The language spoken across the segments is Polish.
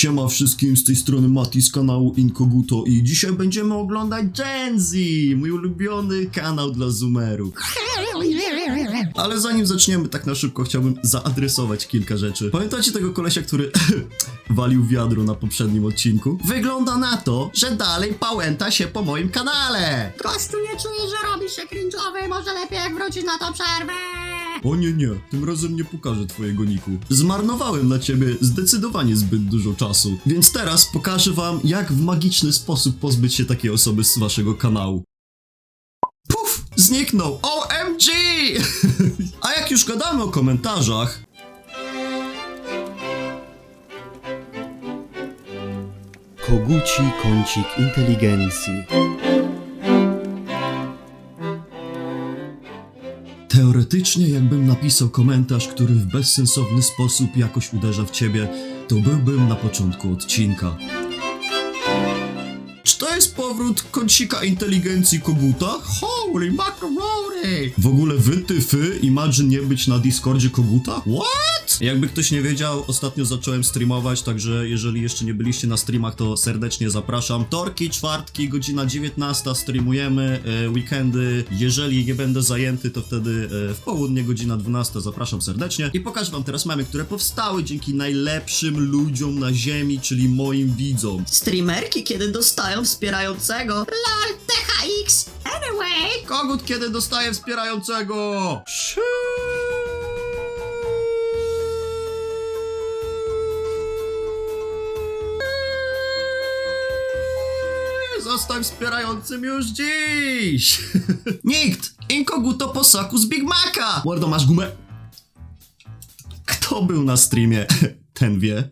Siema wszystkim, z tej strony Mati z kanału Inkoguto i dzisiaj będziemy oglądać Gen Z, mój ulubiony kanał dla zoomerów. Ale zanim zaczniemy tak na szybko, chciałbym zaadresować kilka rzeczy. Pamiętacie tego kolesia, który walił wiadro na poprzednim odcinku? Wygląda na to, że dalej pałęta się po moim kanale. Gościu nie czuje, że robi się cringe'owy, może lepiej jak wrócić na tą przerwę. O nie, nie, tym razem nie pokażę twojego niku. Zmarnowałem na ciebie zdecydowanie zbyt dużo czasu, więc teraz pokażę wam, jak w magiczny sposób pozbyć się takiej osoby z waszego kanału. Puf! Zniknął! OMG! A jak już gadamy o komentarzach, Koguci kącik inteligencji. Teoretycznie, jakbym napisał komentarz, który w bezsensowny sposób jakoś uderza w ciebie, to byłbym na początku odcinka. Czy to jest powrót kącika inteligencji koguta? Holy macaroni! W ogóle wy, ty, fy, imagine nie być na Discordzie koguta? What? Jakby ktoś nie wiedział, ostatnio zacząłem streamować, także jeżeli jeszcze nie byliście na streamach, to serdecznie zapraszam. Torki, czwartki, godzina 19 streamujemy, e, weekendy, jeżeli nie będę zajęty, to wtedy e, w południe, godzina 12, zapraszam serdecznie. I pokażę wam teraz memy, które powstały dzięki najlepszym ludziom na ziemi, czyli moim widzom. Streamerki, kiedy dostają wspierającego. LOL, THX. Anyway. Kogut kiedy dostaje wspierającego? Zostań wspierającym już dziś! Nikt! Inkoguto po soku z Big Maca! Mordo, masz gumę? Kto był na streamie? Ten wie.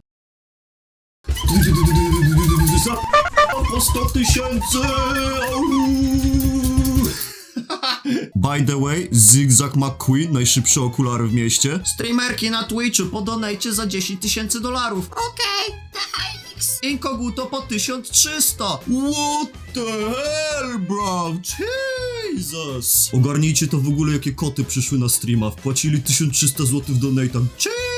Po 100 tysięcy! By the way, Zigzag McQueen, najszybsze okulary w mieście. Streamerki na Twitchu po donajcie za 10 tysięcy dolarów. Okej, THX. Inkoguto po 1300. What the hell, bro? Jesus. Ogarnijcie to w ogóle, jakie koty przyszły na streama. Wpłacili 1300 zł w donatach. Jeez.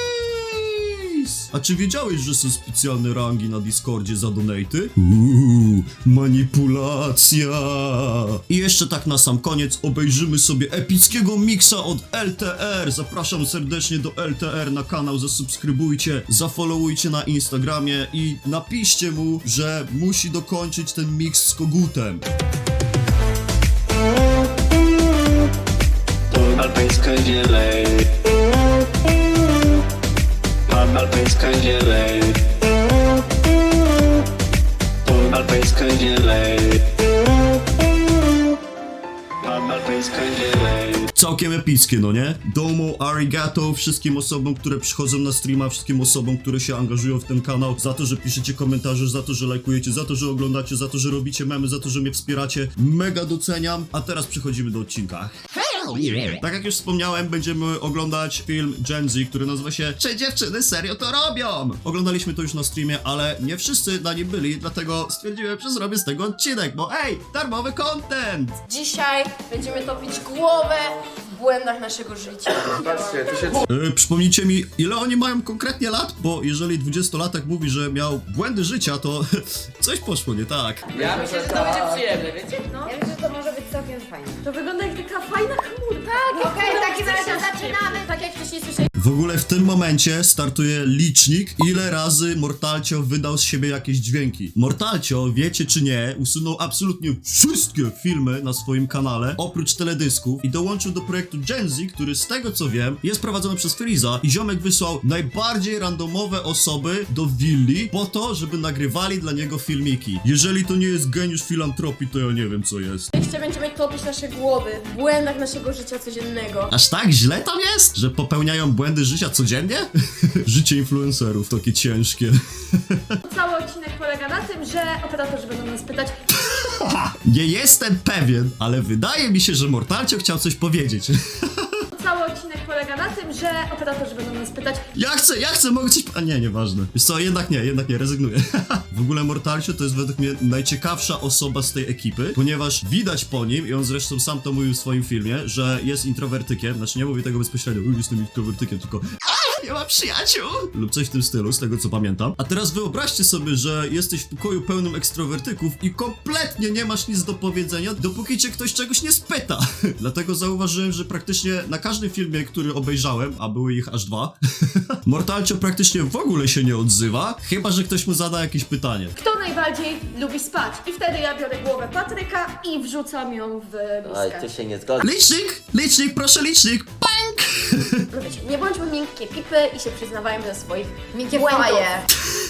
A czy wiedziałeś, że są specjalne rangi na Discordzie za donaty? Uuu, manipulacja. I jeszcze tak na sam koniec obejrzymy sobie epickiego miksa od LTR. Zapraszam serdecznie do LTR na kanał, zasubskrybujcie, zafollowujcie na Instagramie i napiszcie mu, że musi dokończyć ten miks z kogutem. Alpejska zieleń Alpejska zieleń Alpejska zieleń Pan alpejska zieleń Całkiem epickie, no nie? Domo, arigato wszystkim osobom, które przychodzą na streama, wszystkim osobom, które się angażują w ten kanał, za to, że piszecie komentarze, za to, że lajkujecie, za to, że oglądacie, za to, że robicie memy, za to, że mnie wspieracie. Mega doceniam. A teraz przechodzimy do odcinka. Tak jak już wspomniałem, będziemy oglądać film Gen Z, który nazywa się Czy dziewczyny serio to robią? Oglądaliśmy to już na streamie, ale nie wszyscy na nim byli, dlatego stwierdziłem, że zrobię z tego odcinek, bo ej, darmowy content! Dzisiaj będziemy topić głowę w błędach naszego życia. Yy, przypomnijcie mi, ile oni mają konkretnie lat? Bo jeżeli 20-latek mówi, że miał błędy życia, to coś poszło nie tak. Ja myślę, że to będzie przyjemne, wiecie? No. Ja myślę, że to może całkiem. To wygląda jak taka fajna chmurka. Tak, Okej, w takim razie zaczynamy. Tak jak wcześniej słyszeliśmy. W ogóle w tym momencie startuje licznik, ile razy Mortalcio wydał z siebie jakieś dźwięki. Mortalcio, wiecie czy nie, usunął absolutnie wszystkie filmy na swoim kanale, oprócz teledysków i dołączył do projektu Gen Z, który z tego co wiem, jest prowadzony przez Freeza i ziomek wysłał najbardziej randomowe osoby do willi po to, żeby nagrywali dla niego filmiki. Jeżeli to nie jest geniusz filantropii, to ja nie wiem co jest. Dzisiaj będziemy topić nasze głowy w błędach naszego życia codziennego. Aż tak źle tam jest? Że popełniają błędy życia codziennie? Życie influencerów takie ciężkie. Cały odcinek polega na tym, że operatorzy będą nas pytać, Nie jestem pewien, ale wydaje mi się, że Mortalcio chciał coś powiedzieć. Na tym, że operatorzy będą nas pytać, Ja chcę, ja chcę, mogę coś... A nie, nieważne. Wiesz co, jednak nie, jednak nie, rezygnuję. w ogóle Mortalcio to jest według mnie najciekawsza osoba z tej ekipy, ponieważ widać po nim, i on zresztą sam to mówił w swoim filmie, że jest introwertykiem, znaczy nie mówię tego bezpośrednio, "Uj, jestem introwertykiem, tylko nie ma przyjaciół. Lub coś w tym stylu, z tego co pamiętam. A teraz wyobraźcie sobie, że jesteś w pokoju pełnym ekstrawertyków i kompletnie nie masz nic do powiedzenia, dopóki cię ktoś czegoś nie spyta. Dlatego zauważyłem, że praktycznie na każdym filmie, który obejrzałem, a były ich aż dwa, Mortalcio praktycznie w ogóle się nie odzywa, chyba że ktoś mu zada jakieś pytanie. Kto najbardziej lubi spać? I wtedy ja biorę głowę Patryka i wrzucam ją w Oj, miskę. ty się nie zgodzi. Licznik! Licznik, proszę licznik! Bank! Nie bądźmy miękkie pipy i się przyznawajmy do swoich Miękkie błędów. faje.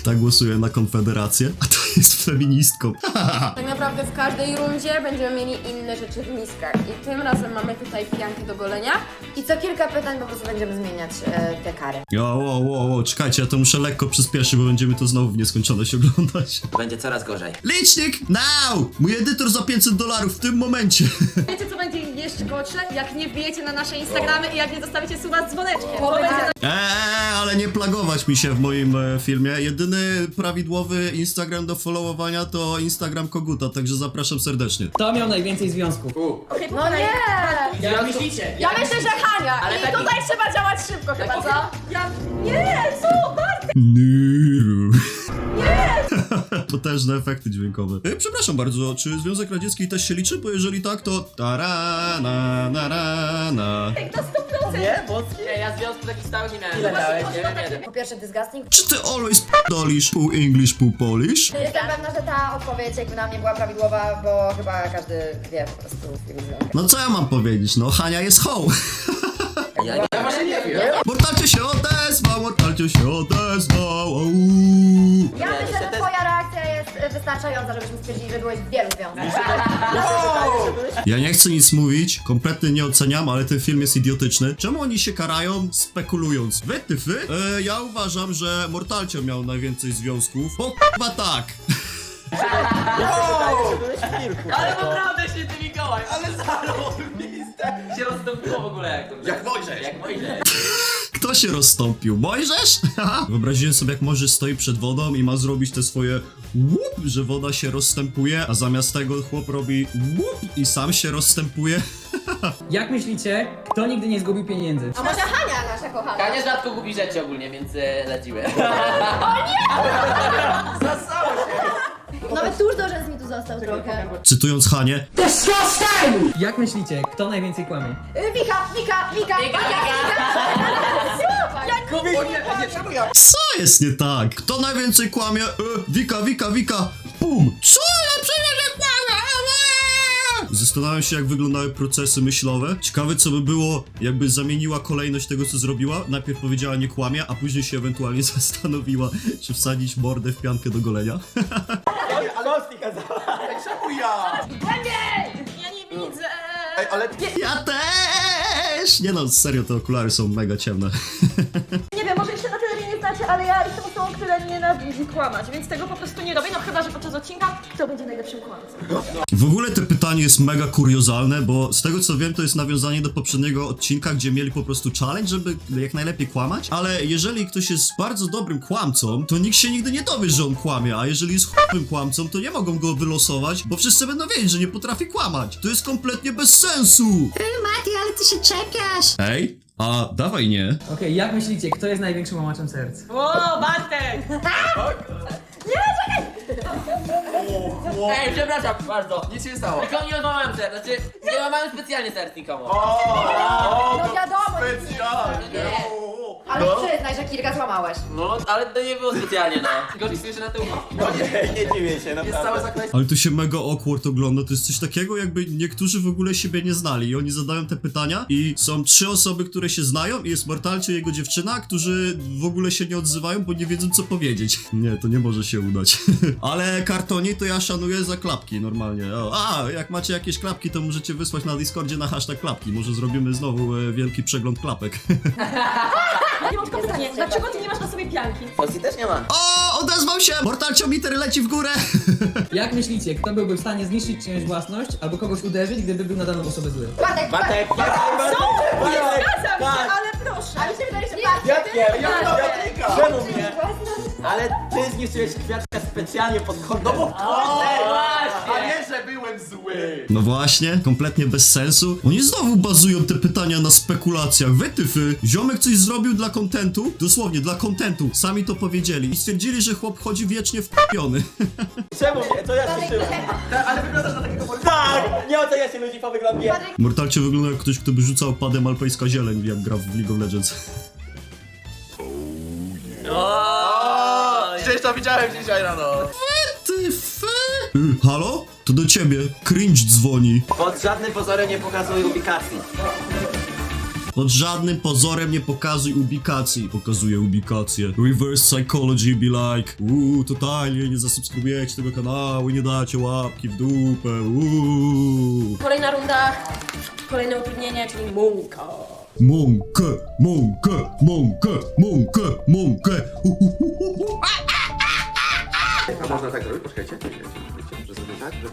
Tak głosuję na Konfederację, a to jest feministką. Tak naprawdę w każdej rundzie będziemy mieli inne rzeczy w miskach. I tym razem mamy tutaj piankę do golenia. I co kilka pytań po prostu będziemy zmieniać e, te kary. Jo, wo, wo, wo, czekajcie, ja to muszę lekko przyspieszyć, bo będziemy to znowu w nieskończoność oglądać. Będzie coraz gorzej. Licznik, now! Mój edytor za 500 dolarów w tym momencie. Wiecie co będzie jeszcze gorsze? Jak nie wbijecie na nasze Instagramy i jak nie zostawicie suba z dzwoneczkiem. To Powiedz- będzie Eee, ale nie plagować mi się w moim e, filmie. Jedyny prawidłowy Instagram do followowania to Instagram Koguta, także zapraszam serdecznie. Kto miał najwięcej związków? No nie! Jak myślicie? Ja myślę, że Hania! Ale I taki- tutaj trzeba działać szybko chyba, co? Ja... Nie, co? Bartek! Potężne efekty dźwiękowe. E, przepraszam bardzo, czy Związek Radziecki też się liczy? Bo jeżeli tak, to tarana, na, na, na. To 100%! Nie, bo nie, ja związku takich stałych nie miałem. Ile miałeś? Nie wiem, jeden. Po pierwsze disgusting. Czy ty always dolisz pół English, pół Polish? Jestem pewna, że ta odpowiedź jakby na mnie była prawidłowa, bo chyba każdy wie po prostu. No co ja mam powiedzieć? No Hania jest hoł. Ja nie ja właśnie nie wiem. Mortalcio się odezwał, Się odezwał. Au. Ja myślę, że twoja reakcja jest e, wystarczająca, żebyśmy stwierdzili, że byłeś w wielu związkach. Ja nie chcę nic mówić, kompletnie nie oceniam, ale ten film jest idiotyczny. Czemu oni się karają spekulując? Wy, ty, wy? E, ja uważam, że Mortalcio miał najwięcej związków, bo chyba tak. Ale naprawdę się ty Mikołaj, ale zarobiste. Się rozstąpiło w ogóle jak to Jak Mojżesz. Jak Mojżesz. Kto się rozstąpił? Mojżesz? Wyobraziłem sobie, jak Mojżesz stoi przed wodą i ma zrobić te swoje łup, że woda się rozstępuje, a zamiast tego chłop robi łup i sam się rozstępuje. Jak myślicie, kto nigdy nie zgubił pieniędzy? A może Hania nasza kochana? Kania rzadko gubi rzeczy ogólnie, więc e, lecimy. Nawet został trochę. Cytując Hanie, Jak myślicie, kto najwięcej kłamie? Y, Wika, Wika, Wika, Wika, co jest nie tak? Kto najwięcej kłamie? E, wika, wika, wika, pum! Co? Ja przecież nie kłamie! Eee! Zastanawiam się, jak wyglądały procesy myślowe. Ciekawe, co by było, jakby zamieniła kolejność tego, co zrobiła. Najpierw powiedziała nie kłamie, a później się ewentualnie zastanowiła, czy wsadzić mordę w piankę do golenia. Ja nie widzę! Ja też! Nie no, serio, te okulary są mega ciemne. ale ja jestem osobą, która nienawidzi kłamać, więc tego po prostu nie robię, no chyba, że podczas odcinka kto będzie najlepszym kłamcą. W ogóle to pytanie jest mega kuriozalne, bo z tego co wiem, to jest nawiązanie do poprzedniego odcinka, gdzie mieli po prostu challenge, żeby jak najlepiej kłamać, ale jeżeli ktoś jest bardzo dobrym kłamcą, to nikt się nigdy nie dowie, że on kłamie, a jeżeli jest chłopym kłamcą, to nie mogą go wylosować, bo wszyscy będą wiedzieć, że nie potrafi kłamać. To jest kompletnie bez sensu! Ty, Mati, ale ty się czepiasz. Ej, a dawaj nie. Okej, jak myślicie, kto jest największym łamaczem serc? O, Bartek! Ej, przepraszam, bardzo. Nic się nie stało. Tylko nie łamałem serc, znaczy nie łamałem specjalnie serc nikomu. No wiadomo, Nie. Ale przyznaj, że kilka złamałeś. No, ale to nie było specjalnie, no. Tylko liczyłem się na umowki. No nie, nie dziwię się. Jest całe zakleństwo. Ale to się mega awkward ogląda, to jest coś takiego, jakby niektórzy w ogóle siebie nie znali i oni zadają te pytania i są trzy osoby, które się znają i jest Mortalcio i jego dziewczyna, którzy w ogóle się nie odzywają, bo nie wiedzą co powiedzieć. Nie, to nie może się udać. Ale kartoni to ja szanuję za klapki normalnie. O, a, jak macie jakieś klapki, to możecie wysłać na Discordzie na hashtag klapki. Może zrobimy znowu e, wielki przegląd klapek. Ja mam tylko pytanie, dlaczego ty nie masz na sobie pianki? Polski też nie ma. o, odezwał się! Mortalcio miter leci w górę! Jak myślicie, kto byłby w stanie zniszczyć czyjąś własność albo kogoś uderzyć, gdyby był na daną osobę zły? Bartek, Batek, Nie zgadzam się, ale proszę! Ale mi się wydaje, że Bartek... Jakie? Bartek. Czemu mnie? Ale ty zniszczyłeś kwiatka specjalnie pod kątem. No bo właśnie! A nie, że byłem zły! No właśnie, kompletnie bez sensu. Oni znowu bazują te pytania na spekulacjach. Wytyfy. Ziomek coś zrobił dla kontentu, dosłownie dla kontentu. Sami to powiedzieli i stwierdzili, że chłop chodzi wiecznie wpiony. Czemu nie? To ja się tyłem. Ale wyglądasz na takiego polityka. Tak! Nie ocenia się ludzi po wyglądzie. Mortalcie wygląda jak ktoś, kto by rzucał padem alpejska zieleń, jak gra w League of Legends. Przecież to widziałem dzisiaj rano. Wytyfy. Y, halo? To do ciebie. Cringe dzwoni. Pod żadnym pozorem nie pokazuj ubikacji. Pod żadnym pozorem nie pokazuj ubikacji. Pokazuje ubikację. Reverse psychology be like. Uuu, totalnie nie zasubskrybujecie tego kanału, nie dacie łapki w dupę. Uuu. Kolejna runda, kolejne utrudnienie, czyli mułka. Monkę, monkę, monkę, monkę, monkę. Hu, hu, hu, hu, hu. A można tak zrobić? Poczekajcie. Że sobie tak, że...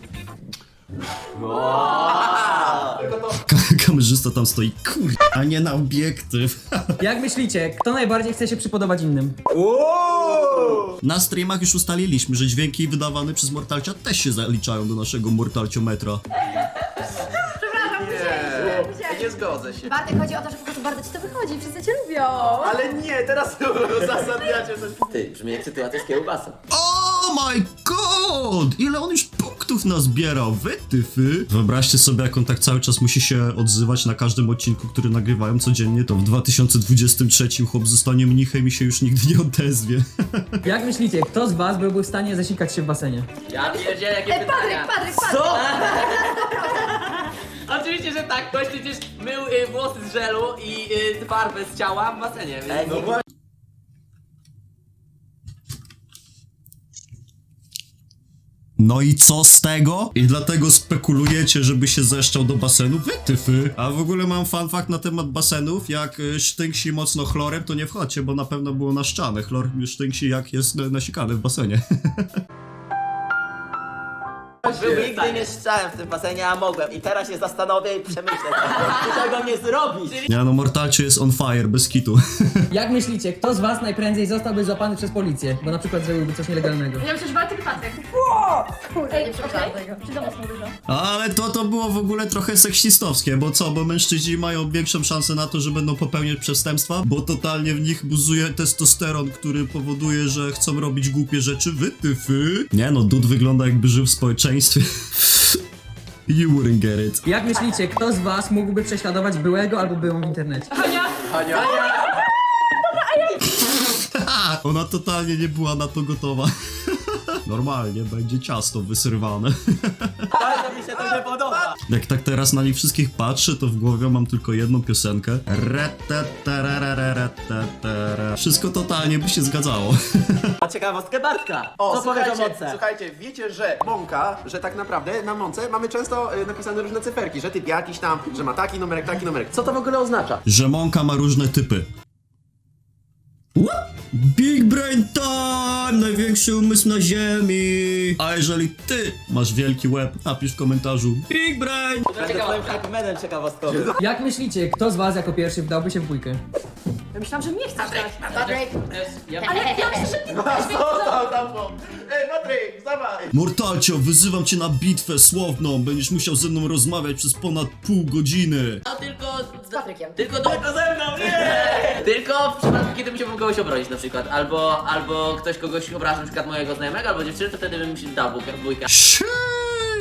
Ka- Kamerzysta tam stoi, kur... a nie na obiektyw. Jak myślicie, kto najbardziej chce się przypodobać innym? Na streamach już ustaliliśmy, że dźwięki wydawane przez Mortalcia też się zaliczają do naszego Mortalciometra. Nie, nie zgodzę się. Bartek, chodzi o to, że po prostu bardzo ci to wychodzi, wszyscy cię lubią. Ale nie, teraz uzasadniacie coś. Ty, brzmi jak sytuacja z kiełbasą. Oh my god! Ile on już punktów nazbierał, wytyfy! Wyobraźcie sobie, jak on tak cały czas musi się odzywać na każdym odcinku, który nagrywają codziennie, to w 2023 chłop zostanie mnichem i się już nigdy nie odezwie. Jak myślicie, kto z was byłby w stanie zasikać się w basenie? Ja pierdzielę, jakie Ej, Patryk, Patryk, Patryk! Co? Oczywiście, że tak. Ktoś przecież mył y, włosy z żelu i y, farbę z ciała w basenie, więc... no No i co z tego? I dlatego spekulujecie, żeby się zeszczał do basenu? Wytyfy! A w ogóle mam fun fact na temat basenów. Jak y, sztynksi mocno chlorem, to nie wchodźcie, bo na pewno było na ścianę. Chlor sztynksi jak jest na- nasikany w basenie. Był nigdy nie szczałem w tym basenie, a mogłem. I teraz się zastanowię i przemyślę. Czego nie zrobić? Nie no, Mortalcie jest on fire, bez kitu. Jak myślicie, kto z was najprędzej zostałby złapany przez policję? Bo na przykład zrobiłby coś nielegalnego. Ja myślę, że Bartek Patryk. Przepraszam Okej, czy mocno dużo? Ale to to było w ogóle trochę seksistowskie, bo co, bo mężczyźni mają większą szansę na to, że będą popełniać przestępstwa, bo totalnie w nich buzuje testosteron, który powoduje, że chcą robić głupie rzeczy, wytyfy. Nie no, Dud wygląda jakby żył w społeczeństwie. You wouldn't get it. Jak myślicie, kto z was mógłby prześladować byłego albo byłą w internecie? Ha! Ona totalnie nie była na to gotowa. Normalnie będzie ciasto wyserwane. Bardzo mi się to nie podoba. Jak tak teraz na nich wszystkich patrzę, to w głowie mam tylko jedną piosenkę. Wszystko totalnie by się zgadzało. A ciekawostkę Bartka. O, Co powiesz o słuchajcie, mące? słuchajcie, wiecie, że mąka, że tak naprawdę na mące mamy często y, napisane różne cyferki, że typ jakiś tam, że ma taki numerek, taki numerek. Co to w ogóle oznacza? Że mąka ma różne typy. What? Big Brain Time! Największy umysł na ziemi! A jeżeli ty masz wielki łeb, napisz w komentarzu Big Brain! Będę twoim hypemanem ciekawostkowym. Jak myślicie, kto z was jako pierwszy wdałby się w bójkę? Ja myślałam, że mnie chcesz dać. Patryk, Ale ja myślę, że ty Co to tam było? Ej, Patryk! Mortalcio, wyzywam cię na bitwę słowną. Będziesz musiał ze mną rozmawiać przez ponad pół godziny. No tylko... z Patrykiem. Tylko do... Tylko ze mną, nie! Tylko w przypadku, kiedy musiałbym kogoś obronić na przykład. Albo, albo ktoś kogoś obraża, na przykład mojego znajomego, albo dziewczyny, to wtedy bym się dał bójkę- bójkę.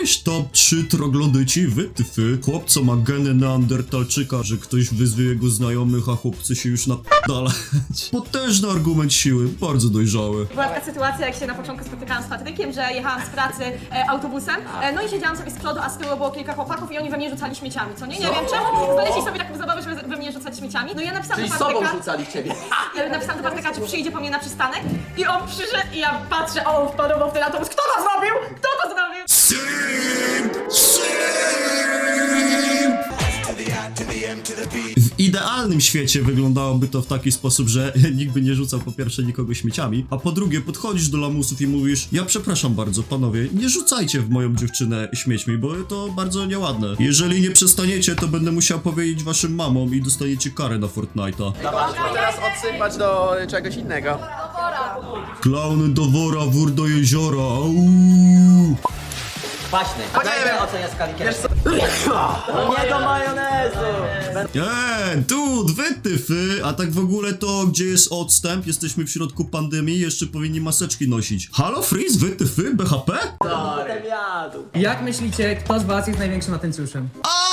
Cześć! Top 3 troglodyci, wytyfy. Chłopco ma geny neandertalczyka, że ktoś wyzwie jego znajomych, a chłopcy się już napadalać. Potężny argument siły, bardzo dojrzały. Była taka sytuacja, jak się na początku spotykałam z Patrykiem, że jechałam z pracy e, autobusem, e, no i siedziałam sobie z przodu, a z tyłu było kilka chłopaków i oni we mnie rzucali śmieciami, co nie? Nie wiem czemu, znaleźli sobie taką zabawę, żeby we mnie rzucać śmieciami. No i ja napisałam Czyli do sobą Patryka, rzucali w ciebie. ja napisałam do Patryka, czy przyjdzie po mnie na przystanek i on przyszedł i ja patrzę, o, on w ten autobus. Kto to zrobił? Kto to zrobił? W idealnym świecie wyglądałoby to w taki sposób, że nikt by nie rzucał po pierwsze nikogo śmieciami, a po drugie podchodzisz do lamusów i mówisz ja przepraszam bardzo, panowie, nie rzucajcie w moją dziewczynę śmiećmi, bo to bardzo nieładne. Jeżeli nie przestaniecie, to będę musiał powiedzieć waszym mamom i dostaniecie karę na Fortnite'a. Teraz odsypać do czegoś innego. Klauny do wora, wór do jeziora, au! Kwaśny. Dajmy ocenię skali Nie do majonezu! Eee, tu, wytyfy, a tak w ogóle to, gdzie jest odstęp, jesteśmy w środku pandemii, jeszcze powinni maseczki nosić. Halo, Freeze, wytyfy, BHP? Jak myślicie, kto z was jest największym atencjuszem? Aaaa!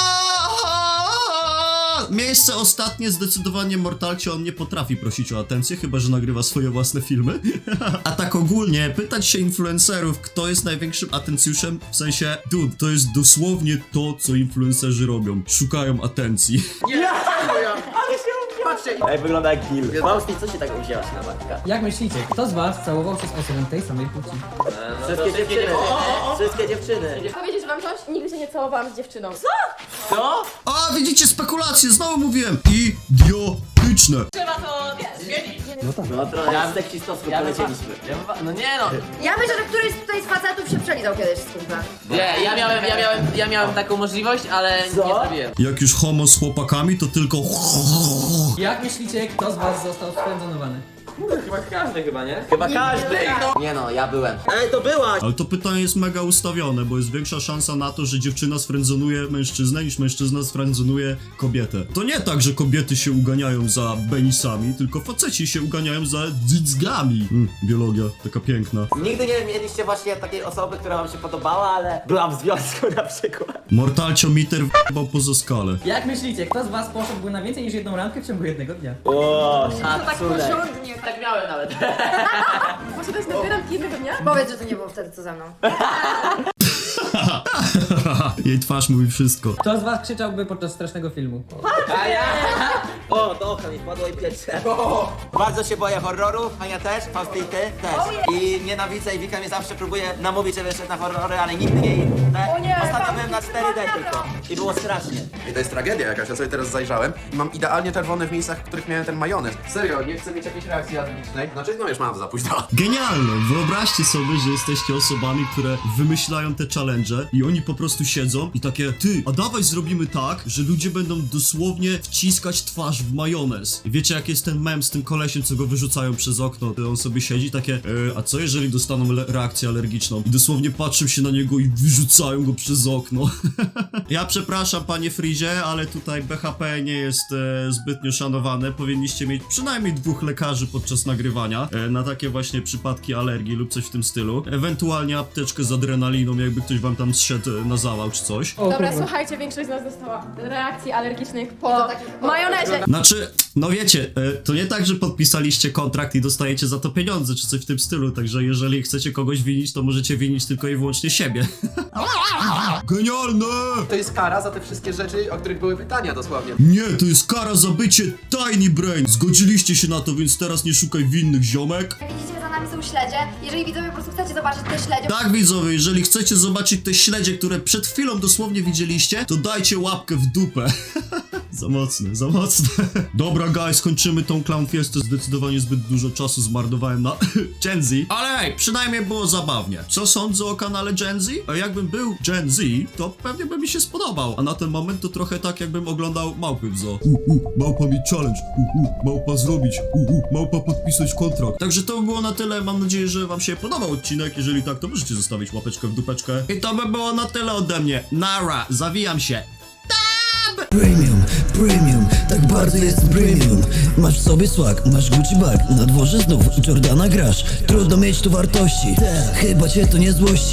Miejsce ostatnie, zdecydowanie Mortalcie on nie potrafi prosić o atencję, chyba że nagrywa swoje własne filmy. A tak ogólnie, pytać się influencerów, kto jest największym atencjuszem, w sensie, dude, to jest dosłownie to, co influencerzy robią. Szukają atencji. Patrzcie, Ej, wygląda jak Gil. Mausti, co się tak uwzięłaś na matka? Jak myślicie, kto z was całował się z osobą tej samej płci? Wszystkie dziewczyny. Wszystkie dziewczyny. Coś? Nigdy się nie całowałam z dziewczyną. Co? A, widzicie, spekulacje, znowu mówiłem. Idiotyczne. Trzeba to, wiesz, zmienić. No trochę ja, seksistowsko polecieliśmy. no nie no. Ja myślę, że któryś tutaj z facetów się przelizał kiedyś z kumplem. Nie, ja miałem, ja miałem, ja miałem taką możliwość, ale nie zrobiłem. Jak już homo z chłopakami, to tylko... Jak myślicie, kto z was został sfrędzonowany? Chyba każdy chyba, nie? Chyba każdy. Nie no, ja byłem. Ej, to byłaś! Ale to pytanie jest mega ustawione, bo jest większa szansa na to, że dziewczyna sfrędzonuje mężczyznę, niż mężczyzna sfrędzonuje kobietę. To nie tak, że kobiety się uganiają za benisami, tylko faceci się uganiają za dzicgami. Mm, biologia, taka piękna. Nigdy nie mieliście właśnie takiej osoby, która wam się podobała, ale byłam w związku na przykład. Mortalcio Miter w***bał poza skalę. Jak myślicie, kto z was poszedłby na więcej niż jedną randkę w ciągu jednego dnia? O, To tak porządnie. Tak miałem nawet. Może to jest nabieram jednego dnia? Powiedz, że to nie było wtedy co ze mną. Jej twarz mówi wszystko. Kto z was krzyczałby podczas strasznego filmu? A ja? O, do oka mi wpadło i pierwsze. Bardzo się boję horrorów, a ja też, Fausty i ty też. I nienawidzę i Wika mnie zawsze próbuje namówić, żebym szedł na horrory, ale nigdy nie idę. O nie, Ostatnio byłem na 4D tylko. I było strasznie. I to jest tragedia jakaś, ja sobie teraz zajrzałem i mam idealnie czerwone w miejscach, w których miałem ten majonez. Serio, nie chcę mieć jakiejś reakcji alergicznej. Znaczy, no już mam za późno. Genialne! Wyobraźcie sobie, że jesteście osobami, które wymyślają te challenge i oni po prostu siedzą i takie Ty, a dawaj zrobimy tak, że ludzie będą dosłownie wciskać twarz w majonez. I wiecie jak jest ten mem z tym kolesiem, co go wyrzucają przez okno? To on sobie siedzi takie, e, a co jeżeli dostaną le- reakcję alergiczną? I dosłownie patrzą się na niego i wyrzucają go przez okno. ja przepraszam panie Frizie, ale tutaj BHP nie jest e, zbytnio szanowane. Powinniście mieć przynajmniej dwóch lekarzy podczas nagrywania e, na takie właśnie przypadki alergii lub coś w tym stylu. Ewentualnie apteczkę z adrenaliną, jakby ktoś wam tam zszedł e, na zawał czy coś. Dobra, słuchajcie, większość z nas dostała reakcji alergicznych po majonezie. Znaczy, no wiecie, e, to nie tak, że podpisaliście kontrakt i dostajecie za to pieniądze, czy coś w tym stylu, także jeżeli chcecie kogoś winić, to możecie winić tylko i wyłącznie siebie. Genialne! To jest kara za te wszystkie rzeczy, o których były pytania dosłownie. Nie, to jest kara za bycie Tiny Brain. Zgodziliście się na to, więc teraz nie szukaj winnych ziomek. Jak widzicie, za nami są śledzie. Jeżeli widzowie po prostu chcecie zobaczyć te śledzie, Tak widzowie, jeżeli chcecie zobaczyć te śledzie, które przed chwilą dosłownie widzieliście, to dajcie łapkę w dupę. za mocne, za mocne. Dobra guys, kończymy tą clown fiestę. Zdecydowanie zbyt dużo czasu zmarnowałem na Gen Z. Ale hej, przynajmniej było zabawnie. Co sądzę o kanale Gen Z? A jakbym był Gen Z, to pewnie by mi się spodobał. A na ten moment to trochę tak jakbym oglądał małpy w zoo. Uh, uh, małpa mieć challenge. Uh, uh, małpa zrobić. Uh, uh, małpa podpisać kontrakt. Także to by było na tyle. Mam nadzieję, że wam się podobał odcinek. Jeżeli tak, to możecie zostawić łapeczkę w dupeczkę. I to by było na tyle ode mnie. Nara, zawijam się. Premium, premium, tak bardzo jest premium. Masz w sobie swag, masz Gucci bag Na dworze znów Jordana grasz. Trudno mieć tu wartości Chyba cię to nie złości